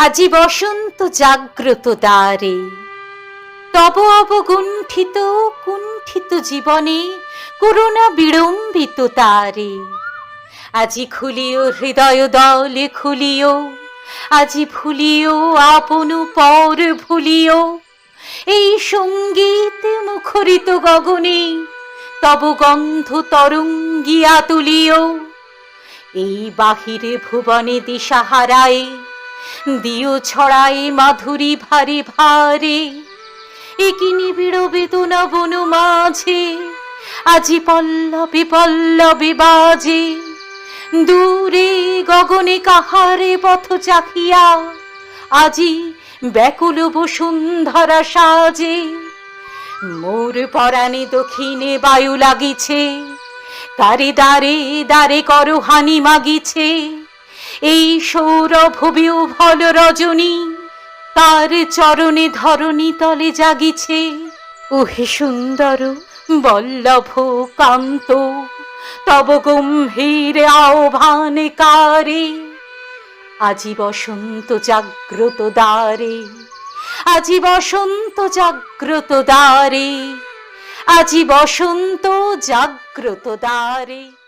আজি বসন্ত জাগ্রত দ্বারে। তব অবগুণ্ঠিত, কুণ্ঠিত জীবনে করুণা বিড়ম্বিত তারে। আজি খুলিও হৃদয় দলে, খুলিও, আজি ভুলিও আপন পর ভুলিও। এই সংগীত মুখরিত গগনে তব গন্ধ তরঙ্গিয়া তুলিও। এই বাহিরে ভুবনে দিশাহারায় দিও ছড়াই মাধুরী ভারে ভারে। একি নিবিড় বেদনা বন মাঝে, আজি পল্লবে পল্লবে বাজে। দূরে গগনে কাহারে পথ চাখিয়া আজি ব্যাকুল বসুন্ধরা সাজে। মোর পরাণে দক্ষিণে বায়ু লাগিছে, তারে দারে দারে করো হানি মাগিছে। এই সৌরভবিও ভল রজনী, তার চরণে ধরণী তলে জাগিছে। ওহে সুন্দর, বল্লভ, কান্ত, তব গম্ভীর আহ্বানে কারে আজি বসন্ত জাগ্রত দ্বারে আজি বসন্ত জাগ্রত দ্বারে আজি বসন্ত জাগ্রত দ্বারে।